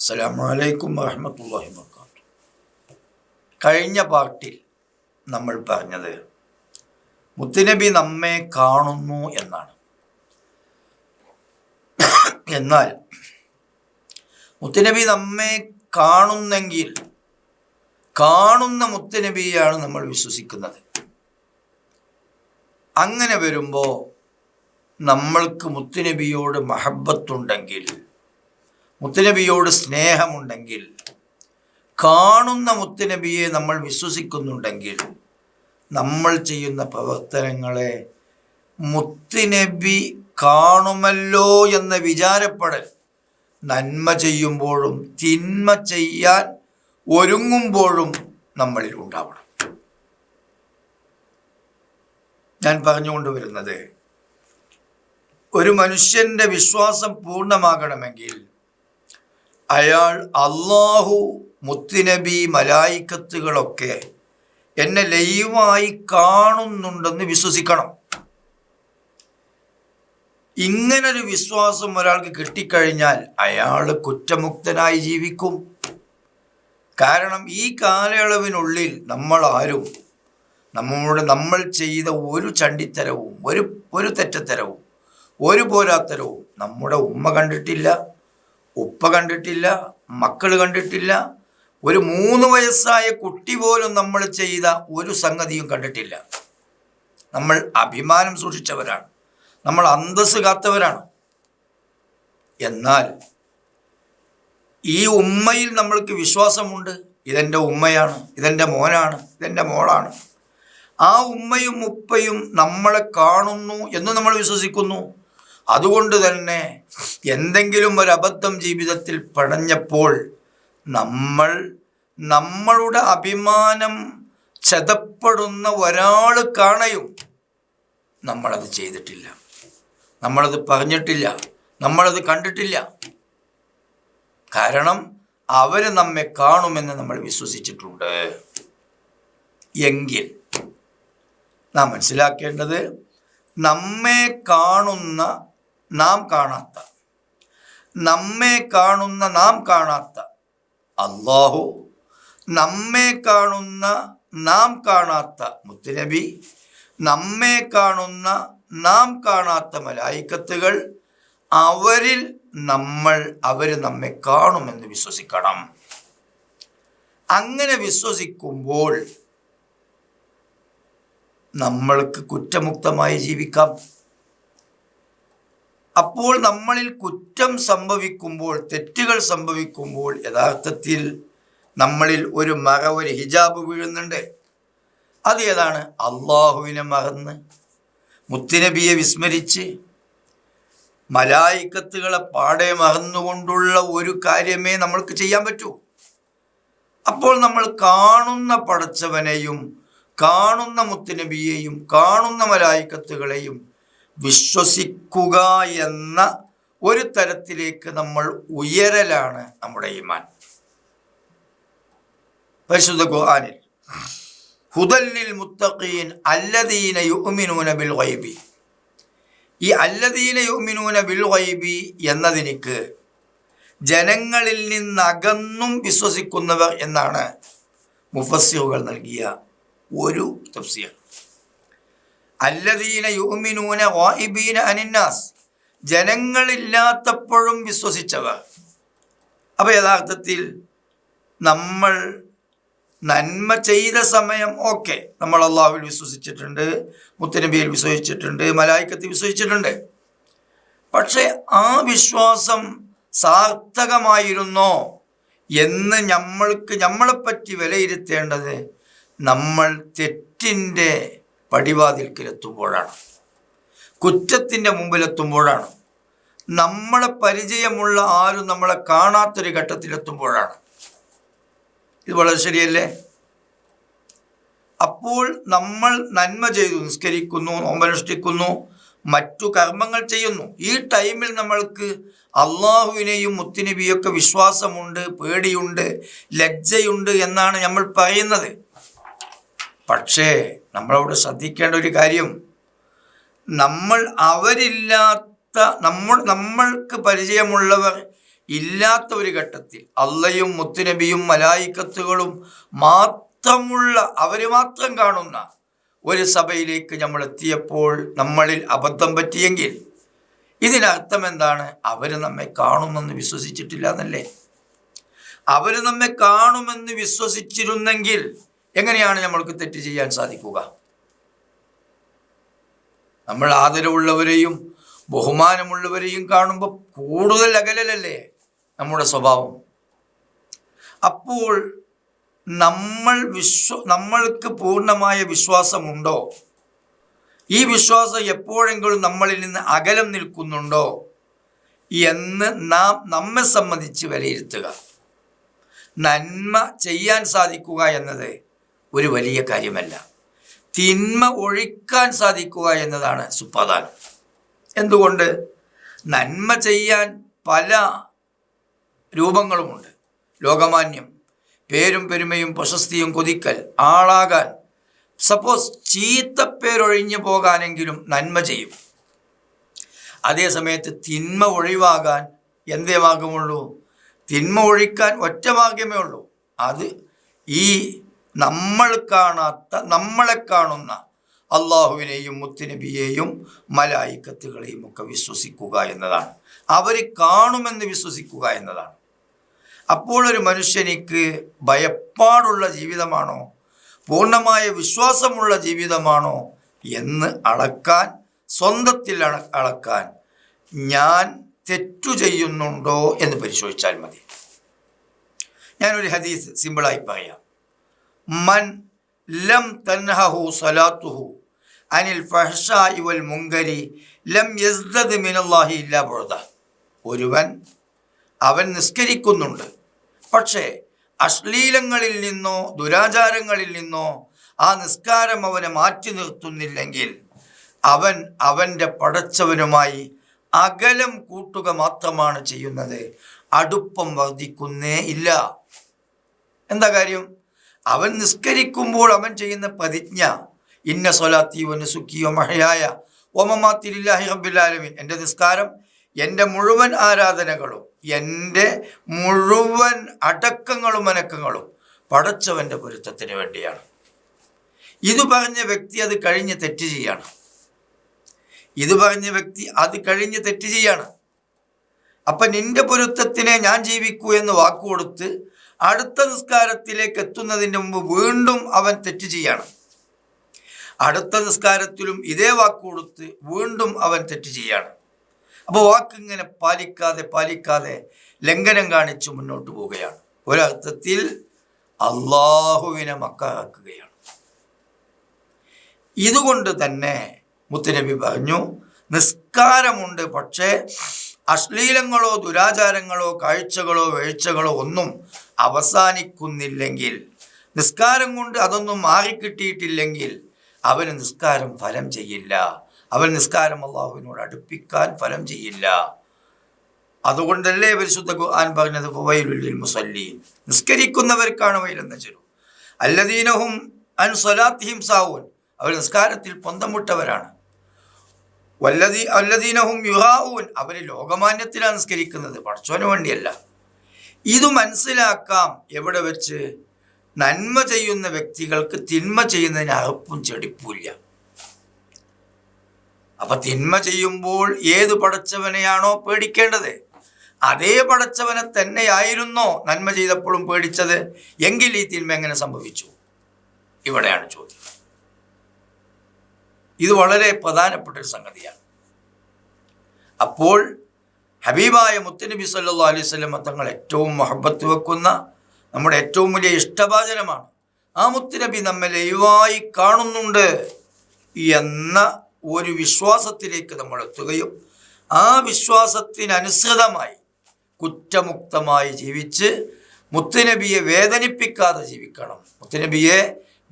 അസ്സലാമലൈക്കും വറഹമത്തല്ലാഹി വർക്കാത്തു കഴിഞ്ഞ പാർട്ടിൽ നമ്മൾ പറഞ്ഞത് മുത്തുനബി നമ്മെ കാണുന്നു എന്നാണ്. എന്നാൽ മുത്തുനബി നമ്മെ കാണുന്നെങ്കിൽ കാണുന്ന മുത്തുനബിയാണ് നമ്മൾ വിശ്വസിക്കുന്നത്. അങ്ങനെ വരുമ്പോൾ നമ്മൾക്ക് മുത്തുനബിയോട് മഹബത്തുണ്ടെങ്കിൽ മുത്തുനബിയോട് സ്നേഹമുണ്ടെങ്കിൽ കാണുന്ന മുത്തനബിയെ നമ്മൾ വിശ്വസിക്കുന്നുണ്ടെങ്കിൽ നമ്മൾ ചെയ്യുന്ന പ്രവർത്തനങ്ങളെ മുത്തുനബി കാണുമല്ലോ എന്ന വിചാരപ്പെടൽ നന്മ ചെയ്യുമ്പോഴും തിന്മ ചെയ്യാൻ ഒരുങ്ങുമ്പോഴും നമ്മളിൽ ഉണ്ടാവണം. ഞാൻ പറഞ്ഞുകൊണ്ട് വരുന്നത് ഒരു മനുഷ്യന്റെ വിശ്വാസം പൂർണമാകണമെങ്കിൽ അയാൾ അള്ളാഹു മുത്തുനബി മലായിക്കത്തുകളൊക്കെ എന്നെ ലൈവായി കാണുന്നുണ്ടെന്ന് വിശ്വസിക്കണം. ഇങ്ങനൊരു വിശ്വാസം ഒരാൾക്ക് കിട്ടിക്കഴിഞ്ഞാൽ അയാൾ കുറ്റമുക്തനായി ജീവിക്കും. കാരണം ഈ കാലയളവിനുള്ളിൽ നമ്മൾ ആരും നമ്മളുടെ നമ്മൾ ചെയ്ത ഒരു ചണ്ടിത്തരവും ഒരു ഒരു തെറ്റത്തരവും ഒരു പോരാത്തരവും നമ്മുടെ ഉമ്മ കണ്ടിട്ടില്ല. ഉപ്പ കണ്ടിട്ടില്ല മക്കൾ കണ്ടിട്ടില്ല. ഒരു മൂന്ന് വയസ്സായ കുട്ടി പോലും നമ്മൾ ചെയ്ത ഒരു സംഗതിയും കണ്ടിട്ടില്ല. നമ്മൾ അഭിമാനം സൂക്ഷിച്ചവരാണ്. നമ്മൾ അന്തസ് കാത്തവരാണ്. എന്നാൽ ഈ ഉമ്മയിൽ നമ്മൾക്ക് വിശ്വാസമുണ്ട്. ഇതെന്റെ ഉമ്മയാണ് ഇതെന്റെ മോനാണ് ഇതെന്റെ മോളാണ്. ആ ഉമ്മയും ഉപ്പയും നമ്മളെ കാണുന്നു എന്ന് നമ്മൾ വിശ്വസിക്കുന്നു. അതുകൊണ്ട് തന്നെ എന്തെങ്കിലും ഒരു അബദ്ധം ജീവിതത്തിൽ പടഞ്ഞപ്പോൾ നമ്മൾ നമ്മളുടെ അഭിമാനം ചതപ്പെടുന്ന ഒരാൾ കാണയും നമ്മളത് ചെയ്തിട്ടില്ല. നമ്മളത് പറഞ്ഞിട്ടില്ല. നമ്മളത് കണ്ടിട്ടില്ല. കാരണം അവർ നമ്മെ കാണുമെന്ന് നമ്മൾ വിശ്വസിച്ചിട്ടുണ്ട്. എങ്കിൽ നാം മനസ്സിലാക്കേണ്ടത് നമ്മെ കാണുന്ന നാം കാണാത്ത നമ്മെ കാണുന്ന നാം കാണാത്ത അള്ളാഹു നമ്മെ കാണുന്ന നാം കാണാത്ത മുത്തുനബി നമ്മെ കാണുന്ന നാം കാണാത്ത മലായിക്കത്തുകൾ അവരിൽ നമ്മൾ അവർ നമ്മെ കാണുമെന്ന് വിശ്വസിക്കണം. അങ്ങനെ വിശ്വസിക്കുമ്പോൾ നമ്മൾക്ക് കുറ്റമുക്തമായി ജീവിക്കാം. അപ്പോൾ നമ്മളിൽ കുറ്റം സംഭവിക്കുമ്പോൾ തെറ്റുകൾ സംഭവിക്കുമ്പോൾ യഥാർത്ഥത്തിൽ നമ്മളിൽ ഒരു മറ ഒരു ഹിജാബ് വീഴുന്നുണ്ട്. അത് ഏതാണ്? അള്ളാഹുവിനെ മറന്ന് മുത്തുനബിയെ വിസ്മരിച്ച് മലായിക്കത്തുകളെ പാടെ മറന്നുകൊണ്ടുള്ള ഒരു കാര്യമേ നമ്മൾക്ക് ചെയ്യാൻ പറ്റൂ. അപ്പോൾ നമ്മൾ കാണുന്ന പടച്ചവനെയും കാണുന്ന മുത്തുനബിയെയും കാണുന്ന മലായിക്കത്തുകളെയും വിശ്വസിക്കുക എന്ന ഒരു തരത്തിലേക്ക് നമ്മൾ ഉയരലാണ് നമ്മുടെ ഈമാൻ. പരിശുദ്ധ ഖുർആനിൽ ഹുദല്ലിൽ മുത്തഖീൻ അല്ലദീന യുഅ്മിനൂന ബിൽ ഗൈബി. ഈ അല്ലദീന യുഅ്മിനൂന ബിൽ ഗൈബി എന്നതിനിക്ക് ജനങ്ങളിൽ നിന്നകന്നും വിശ്വസിക്കുന്നവർ എന്നാണ് മുഫസ്സിറുകൾ നൽകിയ ഒരു തഫ്സീർ. അല്ലദീന യുഅ്മിനൂന ഗായിബീന അനിന്നാസ്. ജനങ്ങളില്ലാത്തപ്പോഴും വിശ്വസിച്ചവർ. അപ്പോൾ യഥാർത്ഥത്തിൽ നമ്മൾ നന്മ ചെയ്ത സമയം ഓക്കെ. നമ്മൾ അള്ളാഹുവിൽ വിശ്വസിച്ചിട്ടുണ്ട് മുത്തനബിയിൽ വിശ്വസിച്ചിട്ടുണ്ട് മലായിക്കത്തിൽ വിശ്വസിച്ചിട്ടുണ്ട്. പക്ഷേ ആ വിശ്വാസം സാർത്ഥകമായിരുന്നോ എന്ന് നമ്മൾക്ക് നമ്മളെപ്പറ്റി വിലയിരുത്തേണ്ടത് നമ്മൾ തെറ്റിന്റെ പടിവാതിൽക്കിലെത്തുമ്പോഴാണ്. കുറ്റത്തിന്റെ മുമ്പിലെത്തുമ്പോഴാണ്. നമ്മളെ പരിചയമുള്ള ആരും നമ്മളെ കാണാത്തൊരു ഘട്ടത്തിലെത്തുമ്പോഴാണ്. ഇത് വളരെ ശരിയല്ലേ? അപ്പോൾ നമ്മൾ നന്മ ചെയ്തു നിസ്കരിക്കുന്നു നോമ്പനുഷ്ഠിക്കുന്നു മറ്റു കർമ്മങ്ങൾ ചെയ്യുന്നു. ഈ ടൈമിൽ നമ്മൾക്ക് അള്ളാഹുവിനെയും മുത്തുനബിയൊക്കെ വിശ്വാസമുണ്ട് പേടിയുണ്ട് ലജ്ജയുണ്ട് എന്നാണ് നമ്മൾ പറയുന്നത്. പക്ഷേ നമ്മളവിടെ ശ്രദ്ധിക്കേണ്ട ഒരു കാര്യം നമ്മൾ അവരില്ലാത്ത നമ്മൾ നമ്മൾക്ക് പരിചയമുള്ളവർ ഇല്ലാത്ത ഒരു ഘട്ടത്തിൽ അള്ളയും മുത്തുനബിയും മലായിക്കത്തുകളും മാത്രമുള്ള അവർ മാത്രം കാണുന്ന ഒരു സഭയിലേക്ക് നമ്മൾ എത്തിയപ്പോൾ നമ്മളിൽ അബദ്ധം പറ്റിയെങ്കിൽ ഇതിനർത്ഥം എന്താണ്? അവർ നമ്മെ കാണുമെന്ന് വിശ്വസിച്ചിട്ടില്ല എന്നല്ലേ? അവർ നമ്മെ കാണുമെന്ന് വിശ്വസിച്ചിരുന്നെങ്കിൽ എങ്ങനെയാണ് നമ്മൾക്ക് തെറ്റ് ചെയ്യാൻ സാധിക്കുക? നമ്മൾ ആദരവുള്ളവരെയും ബഹുമാനമുള്ളവരെയും കാണുമ്പോൾ കൂടുതൽ അകലലല്ലേ നമ്മുടെ സ്വഭാവം? അപ്പോൾ നമ്മൾ വിശ്വ നമ്മൾക്ക് പൂർണമായ വിശ്വാസമുണ്ടോ? ഈ വിശ്വാസം എപ്പോഴെങ്കിലും നമ്മളിൽ നിന്ന് അകലം നിൽക്കുന്നുണ്ടോ? എന്ന് നാം നമ്മെ സംബന്ധിച്ച് വിലയിരുത്തുക. നന്മ ചെയ്യാൻ സാധിക്കുക എന്നത് ഒരു വലിയ കാര്യമല്ല. തിന്മ ഒഴിക്കാൻ സാധിക്കുക എന്നതാണ് സുപ്രധാനം എന്തുകൊണ്ട്? നന്മ ചെയ്യാൻ പല രൂപങ്ങളുമുണ്ട്. ലോകമാന്യം പേരും പെരുമയും പ്രശസ്തിയും കൊതിക്കൽ ആളാകാൻ. സപ്പോസ് ചീത്തപ്പേരൊഴിഞ്ഞു പോകാനെങ്കിലും നന്മ ചെയ്യും. അതേസമയത്ത് തിന്മ ഒഴിവാകാൻ എന്തേ മാർഗമുള്ളൂ? തിന്മ ഒഴിക്കാൻ ഒറ്റ ഉള്ളൂ. അത് ഈ നമ്മൾ കാണാത്ത നമ്മളെ കാണുന്ന അള്ളാഹുവിനെയും മുത്തുനബിയെയും മലായിക്കത്തുകളെയും ഒക്കെ വിശ്വസിക്കുക എന്നതാണ്. അവർ കാണുമെന്ന് വിശ്വസിക്കുക എന്നതാണ്. അപ്പോൾ ഒരു മനുഷ്യനിക്ക് ഭയപ്പാടുള്ള ജീവിതമാണോ? പൂർണമായ വിശ്വാസമുള്ള ജീവിതമാണോ? എന്ന് അളക്കാൻ സ്വന്തത്തിൽ അളക്കാൻ ഞാൻ തെറ്റു ചെയ്യുന്നുണ്ടോ എന്ന് പരിശോധിച്ചാൽ മതി. ഞാനൊരു ഹദീസ് സിമ്പിളായി പറയാം. മൻ ലം തൻഹഹു സലാത്തുഹു അനിൽ ഫഹ്ഷായി വൽ മുങ്കരി ലം യസ്ദദ് മിനല്ലാഹി ഇല്ലാ ബുറദ ഒരുവൻ അവൻ നിസ്കരിക്കുന്നുണ്ട്. പക്ഷേ അശ്ലീലങ്ങളിൽ നിന്നോ ദുരാചാരങ്ങളിൽ നിന്നോ ആ നിസ്കാരം അവനെ മാറ്റി നിർത്തുന്നില്ലെങ്കിൽ അവൻ അവന്റെ പടച്ചവനുമായി അകലം കൂട്ടുക മാത്രമാണ് ചെയ്യുന്നത്. അടുപ്പം വർദ്ധിക്കുന്നേ ഇല്ല. എന്താ കാര്യം? അവൻ നിസ്കരിക്കുമ്പോൾ അവൻ ചെയ്യുന്ന പ്രതിജ്ഞ ഇന്ന സ്വലാത്തി വനുസുക്കിയോ മഹയായ ഓമമാത്തിലില്ലാഹി റബ്ബിലാലമീൻ എന്റെ നിസ്കാരം എന്റെ മുഴുവൻ ആരാധനകളും എന്റെ മുഴുവൻ അടക്കങ്ങളും അനക്കങ്ങളും പടച്ചവന്റെ പൊരുത്തത്തിന് വേണ്ടിയാണ്. ഇത് പറഞ്ഞ വ്യക്തി അത് കഴിഞ്ഞ് തെറ്റ് ചെയ്യാണ്. ഇത് പറഞ്ഞ വ്യക്തി അത് കഴിഞ്ഞ് തെറ്റ് ചെയ്യാണ്. അപ്പം നിന്റെ പൊരുത്തത്തിനെ ഞാൻ ജീവിക്കൂ എന്ന് വാക്കുകൊടുത്ത് അടുത്ത നിസ്കാരത്തിലേക്ക് എത്തുന്നതിന് മുമ്പ് വീണ്ടും അവൻ തെറ്റ് ചെയ്യാണ്. അടുത്ത നിസ്കാരത്തിലും ഇതേ വാക്ക് കൊടുത്ത് വീണ്ടും അവൻ തെറ്റ് ചെയ്യാണ്. അപ്പോൾ വാക്കിങ്ങനെ പാലിക്കാതെ പാലിക്കാതെ ലംഘനം കാണിച്ച് മുന്നോട്ട് പോവുകയാണ്. ഒരർത്ഥത്തിൽ അള്ളാഹുവിനെ മക്കാക്കുകയാണ് ഇതുകൊണ്ട് തന്നെ മുത്തുനബി പറഞ്ഞു നിസ്കാരമുണ്ട് പക്ഷേ അശ്ലീലങ്ങളോ ദുരാചാരങ്ങളോ കാഴ്ചകളോ വീഴ്ചകളോ ഒന്നും അവസാനിക്കുന്നില്ലെങ്കിൽ നിസ്കാരം കൊണ്ട് അതൊന്നും മാറിക്കിട്ടിയിട്ടില്ലെങ്കിൽ അവന് നിസ്കാരം ഫലം ചെയ്യില്ല. അവൻ നിസ്കാരം അള്ളാഹുവിനോട് അടുപ്പിക്കാൻ ഫലം ചെയ്യില്ല. അതുകൊണ്ടല്ലേ പരിശുദ്ധ ഖുർആൻ പറഞ്ഞത് വൈലുല്ലിൽ മുസല്ലീൻ നിസ്കരിക്കുന്നവർക്കാണ് വൈലെന്ന് ചെറു അല്ലദീനഹും അൻ സ്വലാത്തിഹിം സാവൂൻ. അവർ നിസ്കാരത്തിൽ പൊന്തമുട്ടവരാണ്. വല്ലതീ അല്ലദീനഹും യുഹാവൂൻ അവർ ലോകമാന്യത്തിലാണ് നിസ്കരിക്കുന്നത്. പഠിച്ചോന് വേണ്ടിയല്ല. ഇത് മനസ്സിലാക്കാം. എവിടെ വെച്ച്? നന്മ ചെയ്യുന്ന വ്യക്തികൾക്ക് തിന്മ ചെയ്യുന്നതിന് അറപ്പും ചെടിപ്പൂല്ല അപ്പൊ തിന്മ ചെയ്യുമ്പോൾ ഏത് പടച്ചവനെയാണോ പേടിക്കേണ്ടത്? അതേ പടച്ചവനെ തന്നെയായിരുന്നോ നന്മ ചെയ്തപ്പോഴും പേടിച്ചത്? എങ്കിൽ ഈ തിന്മ എങ്ങനെ സംഭവിച്ചു? ഇവിടെയാണ് ചോദ്യം. ഇത് വളരെ പ്രധാനപ്പെട്ട ഒരു സംഗതിയാണ്. അപ്പോൾ ഹബീബായ മുത്തനബി സല്ലാ അലൈഹി സ്വലം തങ്ങൾ ഏറ്റവും മഹബത്ത് വെക്കുന്ന നമ്മുടെ ഏറ്റവും വലിയ ഇഷ്ടഭാചനമാണ് ആ മുത്തനബി നമ്മെ ലൈവായി കാണുന്നുണ്ട് എന്ന ഒരു വിശ്വാസത്തിലേക്ക് നമ്മൾ എത്തുകയും ആ വിശ്വാസത്തിനനുസൃതമായി കുറ്റമുക്തമായി ജീവിച്ച് മുത്തനബിയെ വേദനിപ്പിക്കാതെ ജീവിക്കണം. മുത്തുനബിയെ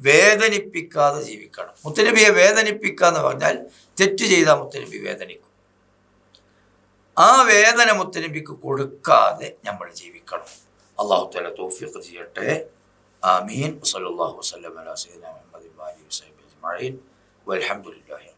വേദനിപ്പിക്കാതെ ജീവിക്കണം. മുത്തനബിയെ വേദനിപ്പിക്കുക എന്ന് പറഞ്ഞാൽ തെറ്റ് ചെയ്താൽ മുത്തനബി വേദനിക്കും. ആ വേദന മുത്തനബിക്ക് കൊടുക്കാതെ നമ്മൾ ജീവിക്കണം. അള്ളാഹു തല തോഫിക്ക് ചെയ്യട്ടെ. ആമീൻ. വസല്ലല്ലാഹു വസല്ലം അലാ സയ്യിദിനാ മുഹമ്മദ് വൽഹംദുലില്ലാഹി